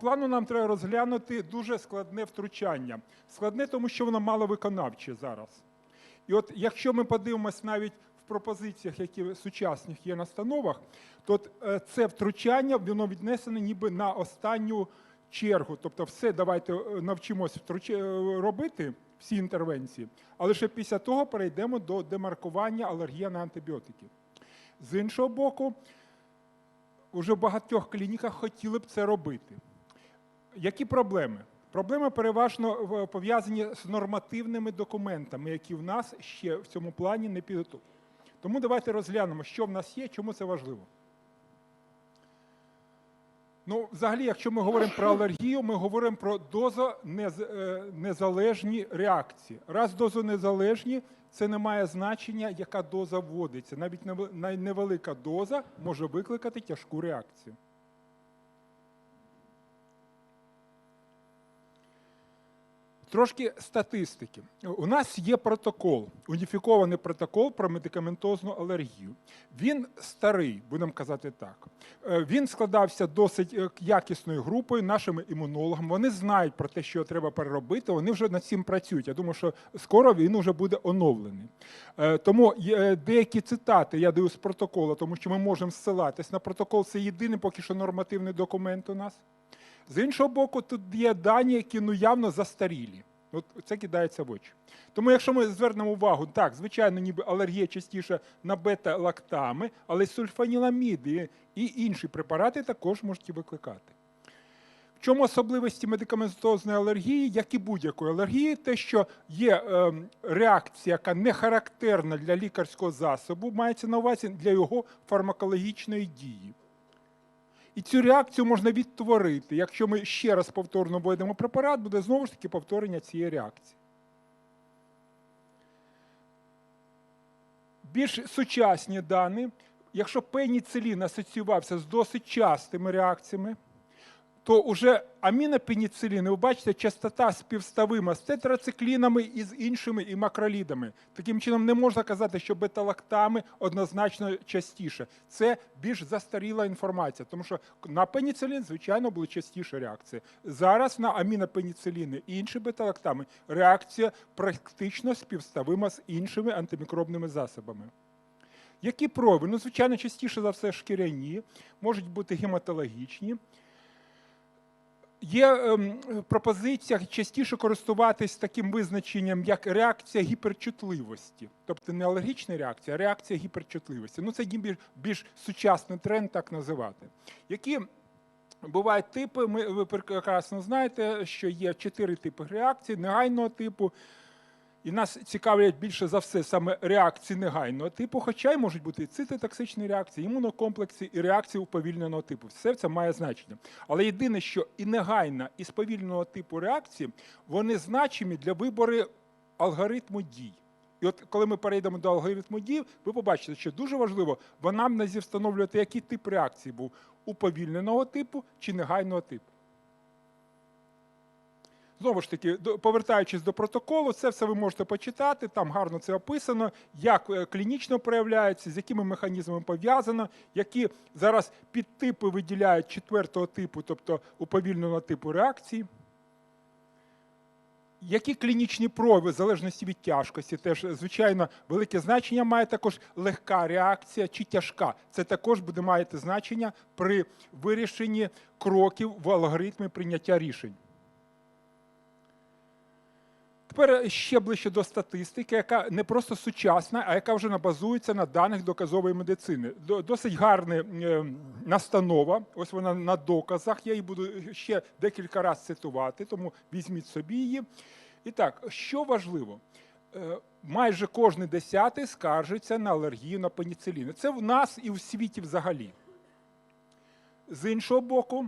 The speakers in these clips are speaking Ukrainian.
плану нам треба розглянути дуже складне втручання. Складне, тому що воно маловиконавче зараз. І от якщо ми подивимось навіть в пропозиціях, які сучасних є на настановах, то е, це втручання воно віднесене ніби на останню чергу. Тобто, все давайте е, навчимось втруч... е, робити всі інтервенції, але лише після того перейдемо до демаркування алергія на антибіотики. З іншого боку, уже в багатьох клініках хотіли б це робити. Які проблеми? Проблеми переважно пов'язані з нормативними документами, які в нас ще в цьому плані не підготовлені. Тому давайте розглянемо, що в нас є, чому це важливо. Ну, взагалі, якщо ми говоримо про алергію, ми говоримо про дозонезалежні реакції. Раз дозонезалежні, це не має значення, яка доза вводиться. Навіть невелика доза може викликати тяжку реакцію. Трошки статистики. У нас є протокол, уніфікований протокол про медикаментозну алергію. Він старий, будемо казати так. Е, Він складався досить е, якісною групою, нашими імунологами. Вони знають про те, що треба переробити. Вони вже над цим працюють. Я думаю, що скоро він вже буде оновлений. Е, Тому деякі цитати я даю з протоколу, тому що ми можемо ссилатись на протокол. Це єдиний поки що нормативний документ у нас. З іншого боку, тут є дані, які ну явно застарілі. От це кидається в очі. Тому, якщо ми звернемо увагу, так, звичайно, ніби алергія частіше на бета-лактами, але сульфаніламіди і інші препарати також можуть викликати. В чому особливості медикаментозної алергії, як і будь-якої алергії, те, що є е, реакція, яка не характерна для лікарського засобу, мається на увазі для його фармакологічної дії. І цю реакцію можна відтворити. Якщо ми ще раз повторно введемо препарат, буде знову ж таки повторення цієї реакції. Більш сучасні дані, якщо пеніцилін асоціювався з досить частими реакціями, то вже амінопеніциліни, ви бачите, частота співставима з тетрациклінами і з іншими і макролідами. Таким чином, не можна казати, що бета-лактами однозначно частіше. Це більш застаріла інформація, тому що на пеніцилін, звичайно, були частіші реакції. Зараз на амінопеніциліни і інші бета-лактами реакція практично співставима з іншими антимікробними засобами. Які прояви? Ну, звичайно, частіше за все шкіряні, можуть бути гематологічні. Є ем, пропозиція частіше користуватись таким визначенням, як реакція гіперчутливості. Тобто не алергічна реакція, а реакція гіперчутливості. Ну, це більш, більш сучасний тренд так називати. Які бувають типи, ми, ви прекрасно знаєте, що є чотири типи реакцій негайного типу. І нас цікавлять більше за все саме реакції негайного типу, хоча й можуть бути і цитотоксичні реакції, імунокомплекси, і реакції уповільненого типу. Все це має значення. Але єдине, що і негайна, і сповільненого типу реакції, вони значимі для вибору алгоритму дій. І от коли ми перейдемо до алгоритму дій, ви побачите, що дуже важливо в анамнезі встановлювати, який тип реакції був уповільненого типу чи негайного типу. Знову ж таки, повертаючись до протоколу, це все ви можете почитати. Там гарно це описано, як е, клінічно проявляється, з якими механізмами пов'язано, які зараз підтипи виділяють четвертого типу, тобто уповільненого типу реакції. Які клінічні прояви в залежності від тяжкості, теж звичайно велике значення має також легка реакція чи тяжка. Це також буде мати значення при вирішенні кроків в алгоритмі прийняття рішень. Тепер ще ближче до статистики, яка не просто сучасна, а яка вже базується на даних доказової медицини. Досить гарна е, настанова. Ось вона на доказах. Я її буду ще декілька разів цитувати, тому візьміть собі її. І так, що важливо? Е, Майже кожний десятий скаржиться на алергію на пеніцилін. Це в нас і в світі взагалі. З іншого боку,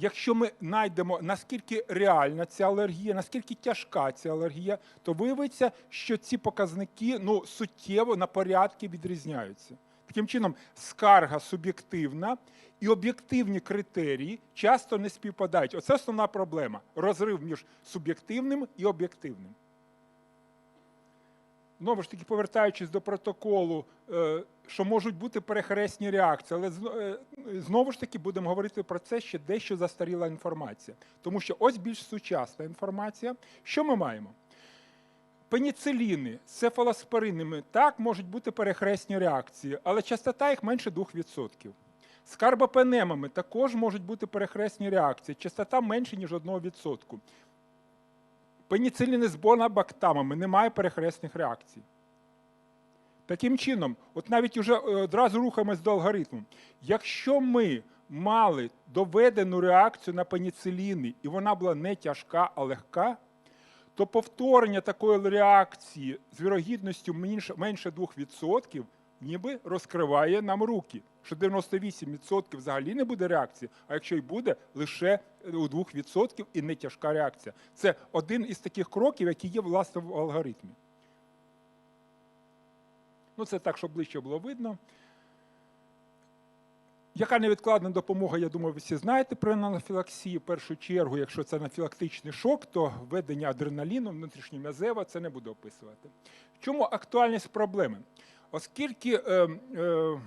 якщо ми знайдемо, наскільки реальна ця алергія, наскільки тяжка ця алергія, то виявиться, що ці показники ну, суттєво на порядки відрізняються. Таким чином, скарга суб'єктивна і об'єктивні критерії часто не співпадають. Оце основна проблема розрив між суб'єктивним і об'єктивним. Знову ж таки, повертаючись до протоколу, е, що можуть бути перехресні реакції, але е, знову ж таки будемо говорити про це ще дещо застаріла інформація. Тому що ось більш сучасна інформація. Що ми маємо? Пеніциліни з цефалоспоринами так можуть бути перехресні реакції, але частота їх менше 2%. З карбопенемами також можуть бути перехресні реакції, частота менше, ніж 1%. Пеніциліни з бонабактамами немає перехресних реакцій. Таким чином, от навіть уже е, одразу рухаємось до алгоритму. Якщо ми мали доведену реакцію на пеніциліни, і вона була не тяжка, а легка, то повторення такої реакції з вірогідністю менше 2% ніби розкриває нам руки. Що 98% взагалі не буде реакції, а якщо й буде, лише у 2% і не тяжка реакція. Це один із таких кроків, які є власне в алгоритмі. Ну, це так, щоб ближче було видно. Яка невідкладна допомога, я думаю, ви всі знаєте при анафілаксії. В першу чергу, якщо це анафілактичний шок, то введення адреналіну внутрішньом'язева це не буду описувати. Чому актуальність проблеми? Оскільки, е, е,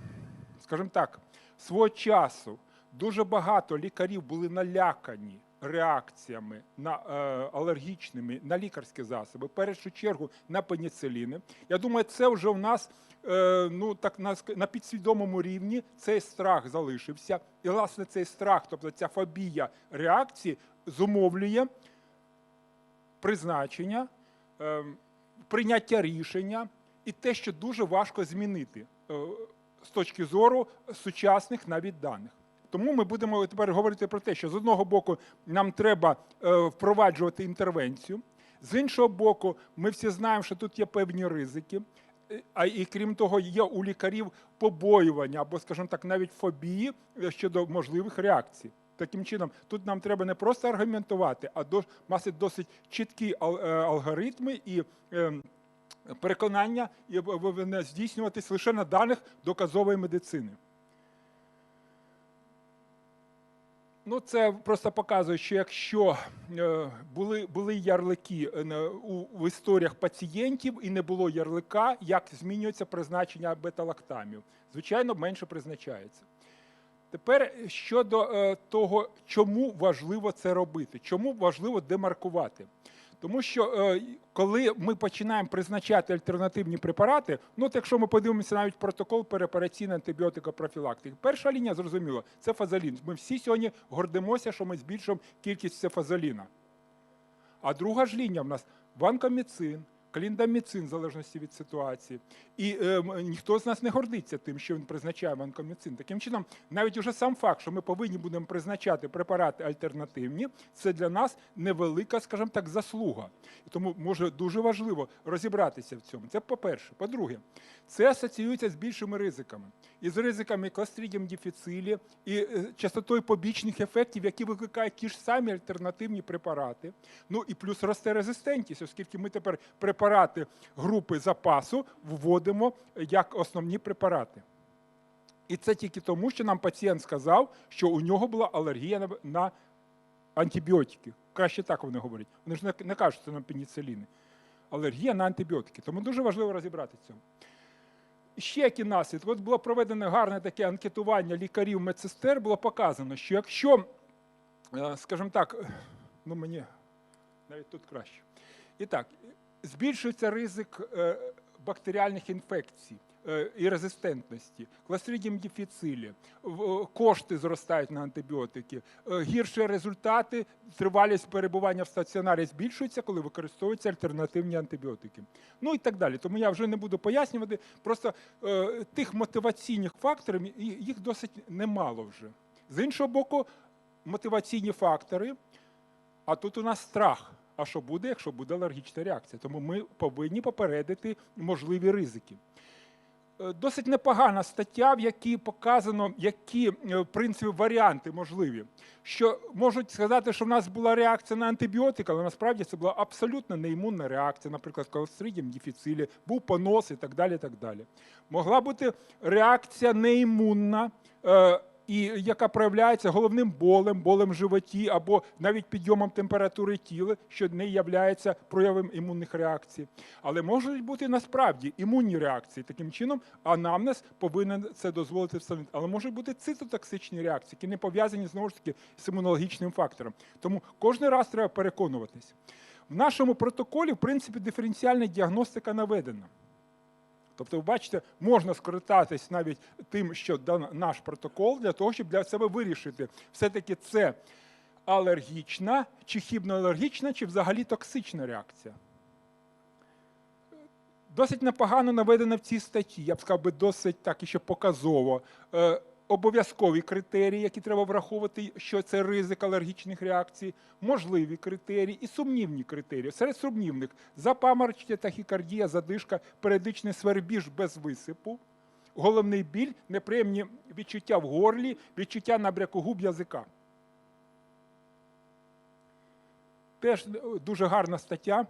скажімо так, свого часу дуже багато лікарів були налякані реакціями на е, алергічними на лікарські засоби, в першу чергу на пеніциліни. Я думаю, це вже в нас ну так на, підсвідомому рівні цей страх залишився. І власне цей страх, тобто ця фобія реакції, зумовлює призначення, е, прийняття рішення і те, що дуже важко змінити е, з точки зору сучасних навіть даних. Тому ми будемо тепер говорити про те, що з одного боку нам треба е, впроваджувати інтервенцію, з іншого боку, ми всі знаємо, що тут є певні ризики. Е, А і крім того, є у лікарів побоювання або, скажімо так, навіть фобії щодо можливих реакцій. Таким чином, тут нам треба не просто аргументувати, а мати досить чіткі ал- алгоритми і е, переконання і не здійснюватись лише на даних доказової медицини. Ну, це просто показує, що якщо е, були, були ярлики е, в історіях пацієнтів і не було ярлика, як змінюється призначення бета-лактамів. Звичайно, менше призначається. Тепер щодо е, того, чому важливо це робити, чому важливо демаркувати. Тому що е, коли ми починаємо призначати альтернативні препарати, ну от якщо ми подивимося навіть протокол переопераційної антибіотикопрофілактики, перша лінія зрозуміло, це фазолін. Ми всі сьогодні гордимося, що ми збільшуємо кількість цефазоліна. А друга ж лінія в нас ванкоміцин, кліндаміцин, в залежності від ситуації. І е, ніхто з нас не гордиться тим, що він призначає ванкоміцин. Таким чином, навіть уже сам факт, що ми повинні будемо призначати препарати альтернативні, це для нас невелика, скажімо так, заслуга. І тому може дуже важливо розібратися в цьому. Це по-перше. По-друге, це асоціюється з більшими ризиками. І з ризиками кластридіум дефіцилі, і е, частотою побічних ефектів, які викликають ті ж самі альтернативні препарати. Ну і плюс росте резистентність, оскільки ми тепер препарати групи запасу вводимо як основні препарати. І це тільки тому, що нам пацієнт сказав, що у нього була алергія на, антибіотики. Краще так вони говорять. Вони ж не, кажуть, що це на пеніциліни. Алергія на антибіотики. Тому дуже важливо розібратися цьому. Ще які наслідки. От було проведено гарне таке анкетування лікарів медсестер, було показано, що якщо, е, скажімо так, ну мені навіть тут краще. І так, збільшується ризик е, бактеріальних інфекцій і резистентності, кластридіум дефіцилі, кошти зростають на антибіотики, е, гірші результати, тривалість перебування в стаціонарі збільшується, коли використовуються альтернативні антибіотики. Ну і так далі. Тому я вже не буду пояснювати. Просто е, тих мотиваційних факторів їх досить немало вже. З іншого боку, мотиваційні фактори, а тут у нас страх. А що буде, якщо буде алергічна реакція? Тому ми повинні попередити можливі ризики. Е, Досить непогана стаття, в якій показано, які е, в принципі варіанти можливі. Що можуть сказати, що в нас була реакція на антибіотики, але насправді це була абсолютно неімунна реакція, наприклад, колостридіум дефіцилі, був понос і так далі. так далі. Могла бути реакція неімунна, і яка проявляється головним болем, болем в животі або навіть підйомом температури тіла, що не є проявом імунних реакцій. Але можуть бути насправді імунні реакції. Таким чином, анамнез повинен це дозволити встановити. Але можуть бути цитотоксичні реакції, які не пов'язані знову ж таки з імунологічним фактором. Тому кожен раз треба переконуватись. В нашому протоколі, в принципі, диференціальна діагностика наведена. Тобто, ви бачите, можна скористатись навіть тим, що дан наш протокол, для того, щоб для себе вирішити, все-таки це алергічна, чи хібноалергічна, чи взагалі токсична реакція. Досить непогано наведено в цій статті, я б сказав би, досить так і ще показово. Е, Обов'язкові критерії, які треба враховувати, що це ризик алергічних реакцій, можливі критерії і сумнівні критерії. Серед сумнівних запаморочення, тахікардія, задишка, періодичний свербіж без висипу, головний біль, неприємні відчуття в горлі, відчуття набряку губ язика. Теж дуже гарна стаття.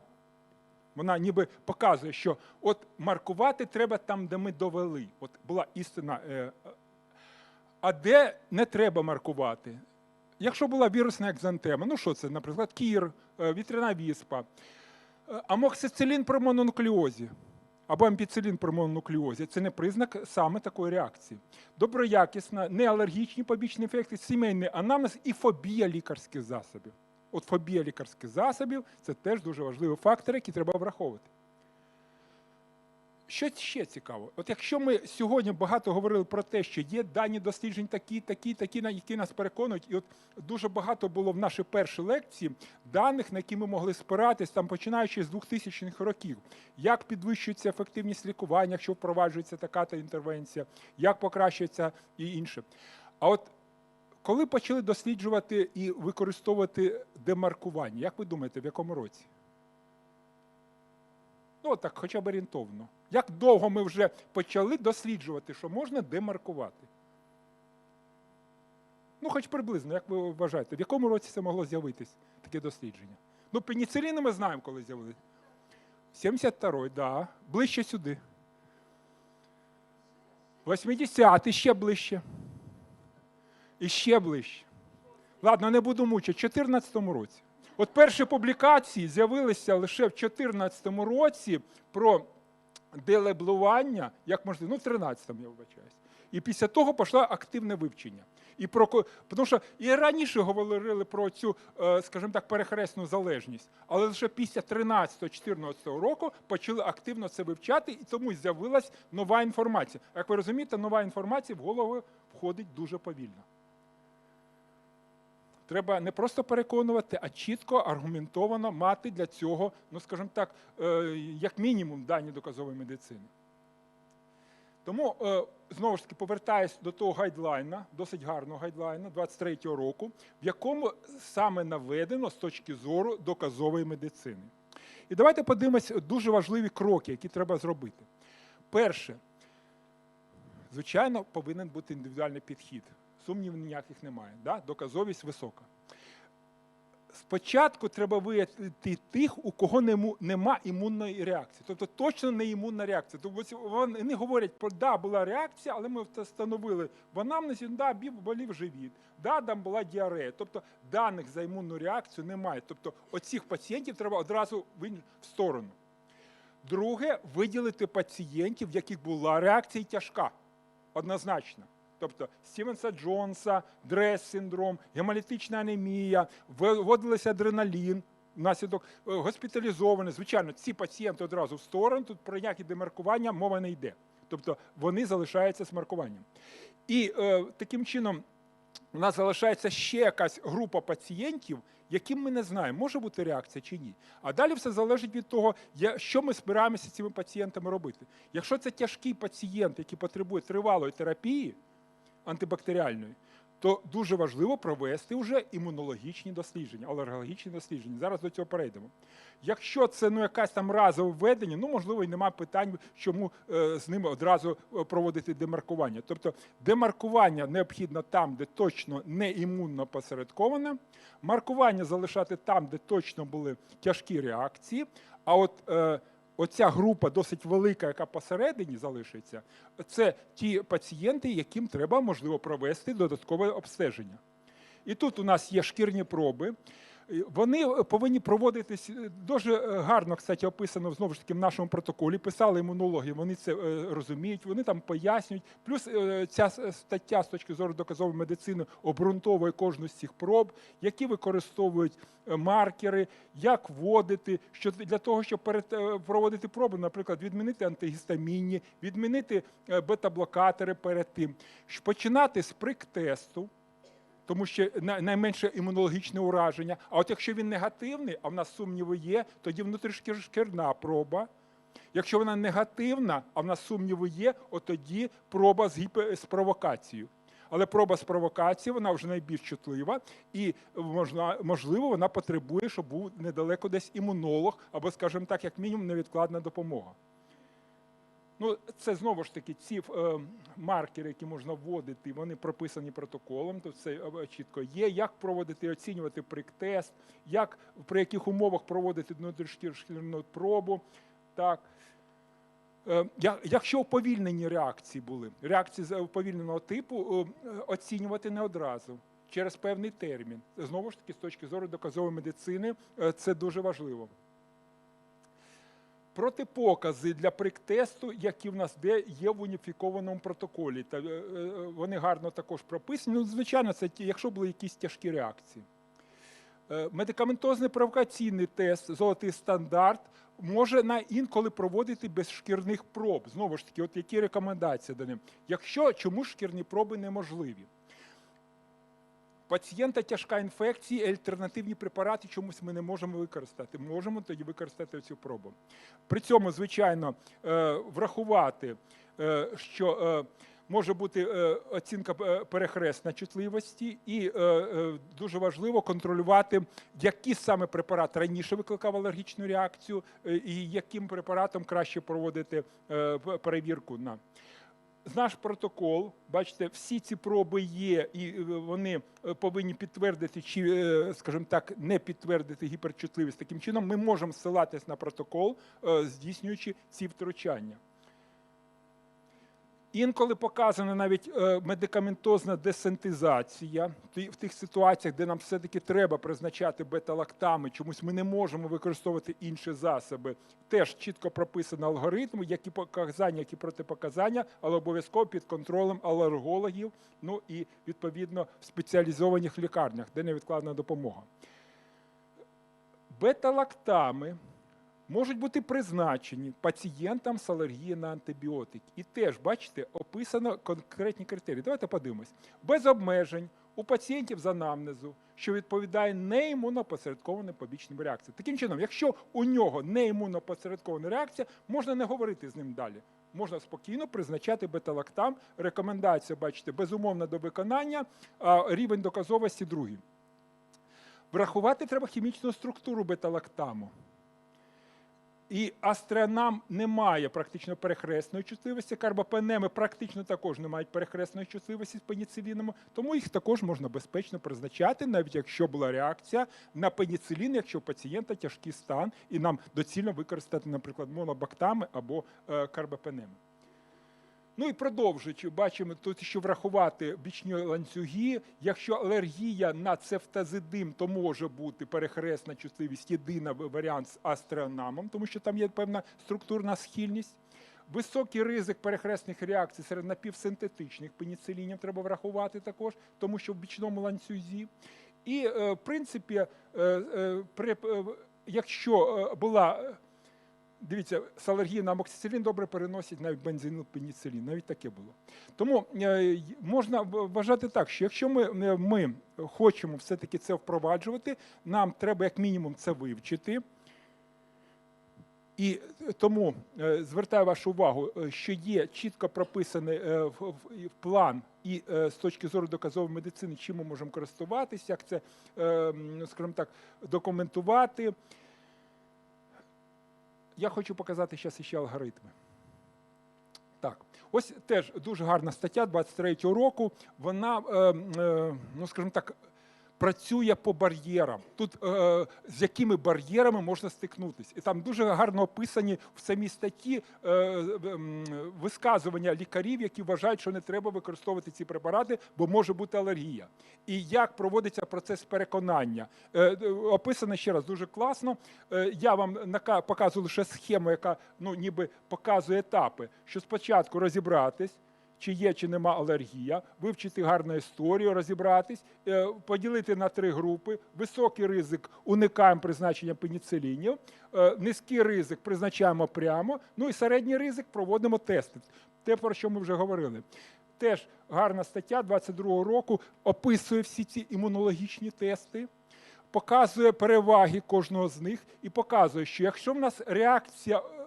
Вона ніби показує, що от маркувати треба там, де ми довели. От була істина. А де не треба маркувати? Якщо була вірусна екзантема, ну що це, наприклад, кір, е, вітряна віспа, е, амоксицилін при мононуклеозі або ампіцилін при мононуклеозі це не признак саме такої реакції. Доброякісна, неалергічні побічні ефекти, сімейний анамнез і фобія лікарських засобів. От фобія лікарських засобів це теж дуже важливі фактори, які треба враховувати. Що ще цікаво? От якщо ми сьогодні багато говорили про те, що є дані досліджень такі, такі, такі, які нас переконують, і от дуже багато було в нашій першій лекції даних, на які ми могли спиратись, там починаючи з 2000-х років, як підвищується ефективність лікування, якщо впроваджується така та інтервенція, як покращується і інше. А от коли почали досліджувати і використовувати демаркування, як ви думаєте, в якому році? Ну, так, хоча б орієнтовно. Як довго ми вже почали досліджувати, що можна демаркувати? Ну, хоч приблизно, як ви вважаєте, в якому році це могло з'явитись таке дослідження? Ну, пеніциліни ми знаємо, коли з'явилися. 72-й, да. Ближче сюди. 80-й, ще ближче. І ще ближче. Ладно, не буду мучити. В 2014 році. От перші публікації з'явилися лише в 2014 році про делеблування, як можливо, ну, в 13-му, я вибачаюсь. І після того пішло активне вивчення. І про тому що і раніше говорили про цю, е, скажімо так, перехресну залежність, але лише після 13-14 року почали активно це вивчати, і тому з'явилась нова інформація. Як ви розумієте, нова інформація в голову входить дуже повільно. Треба не просто переконувати, а чітко, аргументовано мати для цього, ну скажімо так, е, як мінімум дані доказової медицини. Тому е, знову ж таки повертаюсь до того гайдлайна, досить гарного гайдлайна 23-го року, в якому саме наведено з точки зору доказової медицини. І давайте подивимось дуже важливі кроки, які треба зробити. Перше, звичайно, повинен бути індивідуальний підхід. Сумнівів ніяких немає. Да? Доказовість висока. Спочатку треба виявити тих, у кого нема імунної реакції. Тобто точно не імунна реакція. Тобто вони говорять, про да, була реакція, але ми встановили в анамнезі, да, болів живіт, да, там була діарея. Тобто даних за імунну реакцію немає. Тобто оцих пацієнтів треба одразу в сторону. Друге, виділити пацієнтів, в яких була реакція тяжка, однозначно. Тобто Стівенса Джонса, Дрес-синдром, гемолітична анемія, вводилися адреналін, внаслідок е, госпіталізовані. Звичайно, ці пацієнти одразу в сторону, тут про ніякі демаркування мова не йде. Тобто вони залишаються з маркуванням. І е, таким чином у нас залишається ще якась група пацієнтів, яким ми не знаємо, може бути реакція чи ні. А далі все залежить від того, що ми збираємося з цими пацієнтами робити. Якщо це тяжкий пацієнт, який потребує тривалої терапії антибактеріальної, то дуже важливо провести вже імунологічні дослідження, алергологічні дослідження. Зараз до цього перейдемо. Якщо це ну, якась там разове введення, ну можливо, і немає питань, чому е, з ними одразу е, проводити демаркування. Тобто демаркування необхідно там, де точно не імунно посередковане, маркування залишати там, де точно були тяжкі реакції. А от е, оця група досить велика, яка посередині залишиться, це ті пацієнти, яким треба можливо провести додаткове обстеження. І тут у нас є шкірні проби. Вони е, повинні проводитись е, дуже е, гарно, кстати, описано знову ж таки в нашому протоколі. Писали імунологи, вони це розуміють, вони там пояснюють. Плюс ця стаття з точки зору доказової медицини обґрунтовує кожну з цих проб, які використовують маркери, як вводити, що для того, щоб перед проводити проби, наприклад, відмінити антигістамінні, відмінити бета-блокатори перед тим, починати з прик-тесту тому що найменше імунологічне ураження. А от якщо він негативний, а в нас сумніви є, тоді внутрішкірна проба. Якщо вона негативна, а в нас сумніви є, от тоді проба з, гіпе- з провокацією. Але проба з провокацією вона вже найбільш чутлива, і можливо, вона потребує, щоб був недалеко десь імунолог, або, скажімо так, як мінімум, невідкладна допомога. Ну, це знову ж таки ці е, маркери, які можна вводити, вони прописані протоколом, то це е, чітко є. Як проводити, оцінювати прик-тест, як при яких умовах проводити внутрішню пробу. Так. Е, Якщо уповільнені реакції були, реакції з уповільненого типу, е, оцінювати не одразу. Через певний термін. Знову ж таки, з точки зору доказової медицини, е, це дуже важливо протипокази для приктесту, які в нас є в уніфікованому протоколі. Та, е, е, вони гарно також прописані. Ну, звичайно, це якщо були якісь тяжкі реакції. Е, Медикаментозний провокаційний тест, золотий стандарт, може на інколи проводити без шкірних проб. Знову ж таки, от які рекомендації до? Якщо чому шкірні проби неможливі? Пацієнта тяжка інфекція, альтернативні препарати чомусь ми не можемо використати. Можемо тоді використати цю пробу. При цьому, звичайно, е, врахувати, е, що е, може бути оцінка перехресна чутливості, і дуже важливо контролювати, який саме препарат раніше викликав алергічну реакцію, і яким препаратом краще проводити перевірку на. Наш протокол, бачите, всі ці проби є, і е, вони е, повинні підтвердити чи, е, скажімо так, не підтвердити гіперчутливість. Таким чином, ми можемо ссилатись на протокол, здійснюючи ці втручання. Інколи показана навіть е, медикаментозна десентизація в тих ситуаціях, де нам все-таки треба призначати бета-лактами, чомусь ми не можемо використовувати інші засоби. Теж чітко прописано алгоритм, які показання, які протипоказання, але обов'язково під контролем алергологів, ну і відповідно в спеціалізованих лікарнях, де невідкладна допомога. Бета-лактами можуть бути призначені пацієнтам з алергією на антибіотик. І теж, бачите, описано конкретні критерії. Давайте подивимось. Без обмежень у пацієнтів з анамнезу, що відповідає неімунопосередкованим побічним реакціям. Таким чином, якщо у нього неімунопосередкована реакція, можна не говорити з ним далі. Можна спокійно призначати бета-лактам. Рекомендація, бачите, безумовно до виконання, рівень доказовості другий. Врахувати треба хімічну структуру бета-лактаму. І астреонам не має практично перехресної чутливості, карбопенеми практично також не мають перехресної чутливості з пеніциліном, тому їх також можна безпечно призначати, навіть якщо була реакція на пеніцилін, якщо у пацієнта тяжкий стан, і нам доцільно використати, наприклад, монобактами або е, карбопенеми. Ну і продовжуючи, бачимо тут, що врахувати бічні ланцюги. Якщо алергія на цефтазидим, то може бути перехресна чутливість, єдина варіант з астреонамом, тому що там є певна структурна схильність. Високий ризик перехресних реакцій серед напівсинтетичних пеніцилінів треба врахувати також, тому що в бічному ланцюзі. І, е, в принципі, е, е, при, якщо була Дивіться, з алергії на амоксицилін добре переносять навіть бензину пеніцилін, навіть таке було. Тому е, можна вважати так, що якщо ми, е, ми хочемо все-таки це впроваджувати, нам треба як мінімум це вивчити. І тому е, звертаю вашу увагу, що є чітко прописаний в, план і з точки зору доказової медицини, чим ми можемо користуватися, як це, е, скажімо так, документувати. Я хочу показати зараз ще алгоритми. Так, ось теж дуже гарна стаття 23-го року. Вона, е, е, ну скажімо так, працює по бар'єрам. Тут е, з якими бар'єрами можна стикнутися. І там дуже гарно описані в самій статті е, м, висказування лікарів, які вважають, що не треба використовувати ці препарати, бо може бути алергія. І як проводиться процес переконання. Е, е, описано ще раз дуже класно. Е, я вам показую лише схему, яка ну, ніби показує етапи, що спочатку розібратись чи є, чи нема алергія, вивчити гарну історію, розібратись, е, поділити на три групи. Високий ризик уникаємо призначення пеніцилінів, е, низький ризик призначаємо прямо, ну і середній ризик проводимо тести. Те, про що ми вже говорили. Теж гарна стаття 22-го року описує всі ці імунологічні тести, показує переваги кожного з них і показує, що якщо в нас реакція е,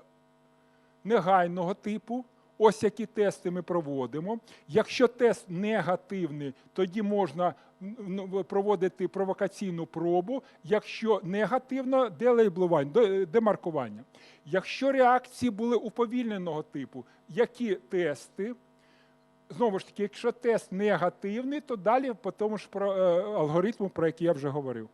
негайного типу. Ось які тести ми проводимо. Якщо тест негативний, тоді можна ну, проводити провокаційну пробу. Якщо негативно, делейблування, де- демаркування. Якщо реакції були уповільненого типу, які тести? Знову ж таки, якщо тест негативний, то далі по тому ж е, алгоритму, про який я вже говорив.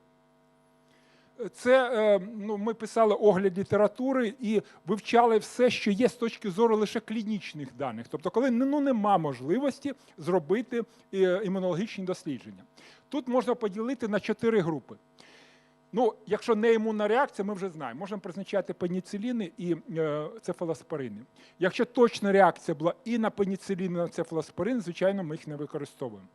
Це е, ну, ми писали огляд літератури і вивчали все, що є з точки зору лише клінічних даних. Тобто, коли ну, нема можливості зробити е, імунологічні дослідження. Тут можна поділити на чотири групи. Ну, якщо не імунна реакція, ми вже знаємо. Можемо призначати пеніциліни і е, цефалоспорини. Якщо точна реакція була і на пеніцилін, і на цефалоспорин, звичайно, ми їх не використовуємо.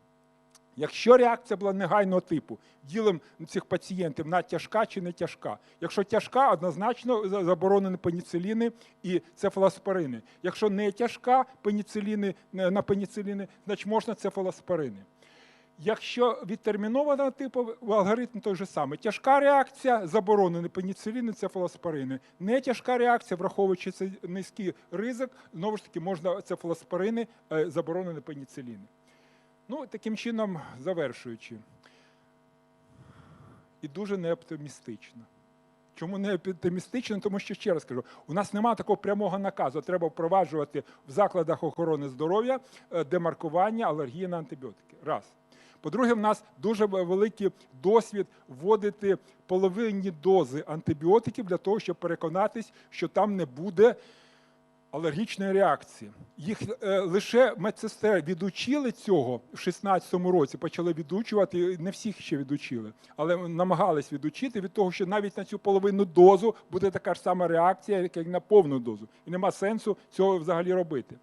Якщо реакція була негайного типу, ділимо цих пацієнтів на тяжка чи не тяжка. Якщо тяжка, однозначно заборонені пеніциліни і цефалоспорини. Якщо не тяжка пеніциліни е, на пеніциліни, значить можна цефалоспорини. Якщо відтермінованого типу алгоритм той же самий. Тяжка реакція заборонені пеніциліни, цефалоспорини. Не тяжка реакція, враховуючи цей низький ризик, знову ж таки можна цефалоспорини, е, заборонені пеніциліни. Ну, таким чином, завершуючи. І дуже неоптимістично. Чому не оптимістично? Тому що ще раз кажу, у нас немає такого прямого наказу. Треба впроваджувати в закладах охорони здоров'я е, демаркування алергії на антибіотики. Раз. По-друге, в нас дуже великий досвід вводити половинні дози антибіотиків для того, щоб переконатись, що там не буде алергічної реакції. Їх е, лише медсестри відучили цього в 16-му році, почали відучувати, не всіх ще відучили, але намагались відучити від того, що навіть на цю половину дозу буде така ж сама реакція, як і на повну дозу. І нема сенсу цього взагалі робити.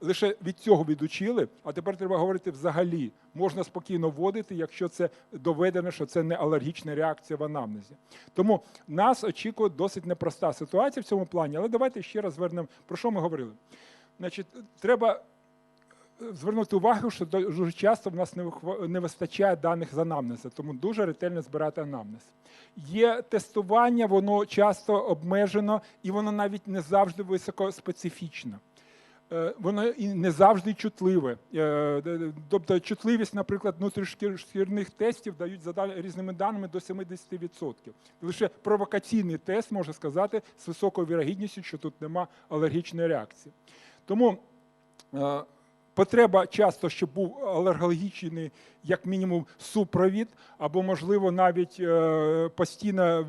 Лише від цього відучили, а тепер треба говорити взагалі. Можна спокійно вводити, якщо це доведено, що це не алергічна реакція в анамнезі. Тому нас очікує досить непроста ситуація в цьому плані. Але давайте ще раз звернемо, про що ми говорили. Значить, треба е, звернути увагу, що дуже часто в нас не вистачає даних з анамнезу, тому дуже ретельно збирати анамнез. Є тестування, воно часто обмежено і воно навіть не завжди високоспецифічне. Е, Воно і не завжди чутливе. Е, д- Тобто чутливість, наприклад, внутрішкірних тестів дають за різними даними до 70%. Лише провокаційний тест може сказати з високою вірогідністю, що тут нема алергічної реакції. Тому е, потреба часто, щоб був алергологічний, як мінімум, супровід, або, можливо, навіть е, постійна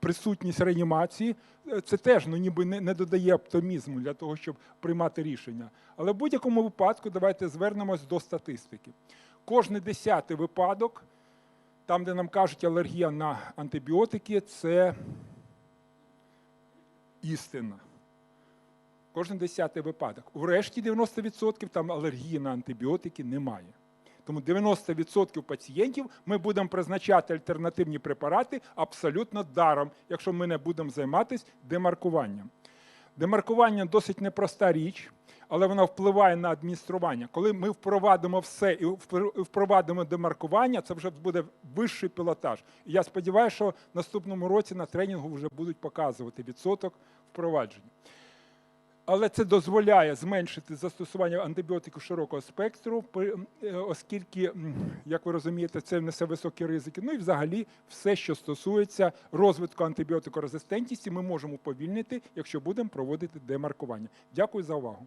присутність реанімації. Е, Це теж ну, ніби не, додає оптимізму для того, щоб приймати рішення. Але в будь-якому випадку давайте звернемось до статистики. Кожний десятий випадок, там, де нам кажуть алергія на антибіотики, це істина. Кожен десятий випадок. У решті 90% там алергії на антибіотики немає. Тому 90% пацієнтів ми будемо призначати альтернативні препарати абсолютно даром, якщо ми не будемо займатися демаркуванням. Демаркування досить непроста річ, але вона впливає на адміністрування. Коли ми впровадимо все і впровадимо демаркування, це вже буде вищий пілотаж. І я сподіваюся, що в наступному році на тренінгу вже будуть показувати відсоток впровадження. Але це дозволяє зменшити застосування антибіотиків широкого спектру, е, оскільки, як ви розумієте, це несе високі ризики. Ну і взагалі все, що стосується розвитку антибіотикорезистентності, ми можемо повільнити, якщо будемо проводити демаркування. Дякую за увагу.